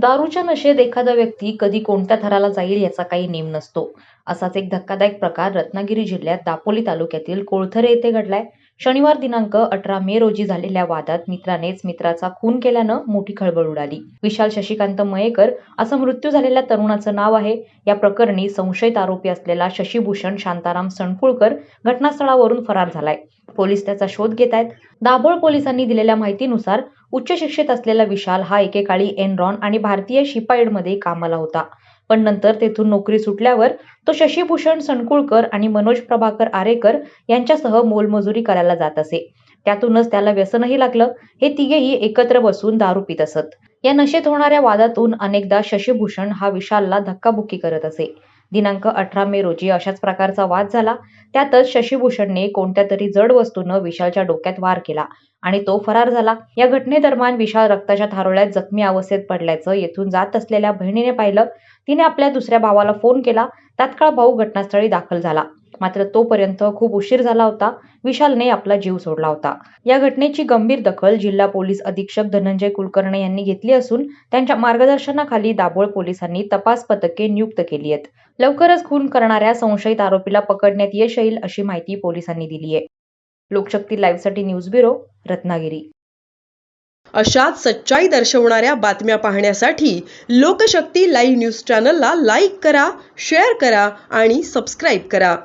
दारूच्या नशेत एखादा व्यक्ती कधी कोणत्या थराला जाईल याचा काही नेम नसतो. असाच एक धक्कादायक प्रकार रत्नागिरी जिल्ह्यात दापोली तालुक्यातील कोळथरे येथे घडलाय. शनिवार दिनांक अठरा मे रोजी झालेल्या वादात मित्रानेच मित्राचा खून केल्यानं मोठी खळबळ उडाली. विशाल शशिकांत मयेकर असं मृत्यू झालेल्या तरुणाचं नाव आहे. या प्रकरणी संशयित आरोपी असलेला शशीभूषण शांताराम सणकुळकर घटनास्थळावरून फरार झालाय. पोलीस त्याचा शोध घेत आहेत. दाभोळ पोलिसांनी दिलेल्या माहितीनुसार उच्च शिक्षित असलेला विशाल हा एकेकाळी एनरॉन आणि भारतीय शिपाईडमध्ये कामाला होता. पण नंतर तेथून नोकरी सुटल्यावर तो शशीभूषण सणकुळकर आणि मनोज प्रभाकर आरेकर यांच्यासह मोलमजुरी करायला जात असे. त्यातूनच त्याला व्यसनही लागलं. हे तिघेही एकत्र बसून दारू पित असत. या नशेत होणाऱ्या वादातून अनेकदा शशीभूषण हा विशालला धक्काबुक्की करत असे. दिनांक अठरा मे रोजी अशाच प्रकारचा वाद झाला. त्यातच शशीभूषणने कोणत्या तरी जड वस्तूनं विशालच्या डोक्यात वार केला आणि तो फरार झाला. या घटनेदरम्यान विशाल रक्ताच्या थारोळ्यात जखमी अवस्थेत पडल्याचं येथून जात असलेल्या बहिणीने पाहिलं. तिने आपल्या दुसऱ्या भावाला फोन केला. तात्काळ भाऊ घटनास्थळी दाखल झाला. मात्र तोपर्यंत खूप उशीर झाला होता. विशालने आपला जीव सोडला होता. या घटनेची गंभीर दखल जिल्हा पोलीस अधीक्षक धनंजय कुलकर्णी यांनी घेतली असून त्यांच्या मार्गदर्शनाखाली दाभोळ पोलिसांनी तपास पथके नियुक्त केली आहेत. लवकरच खून करणाऱ्या संशयित आरोपीला पकडण्यात यश येईल अशी माहिती पोलिसांनी दिली आहे. लोकशक्ती लाईव्हसाठी न्यूज ब्युरो रत्नागिरी. अशाच सच्चाई दर्शवणाऱ्या बातम्या पाहण्यासाठी लोकशक्ती लाईव्ह न्यूज चॅनलला लाईक करा शेअर करा आणि सबस्क्राईब करा.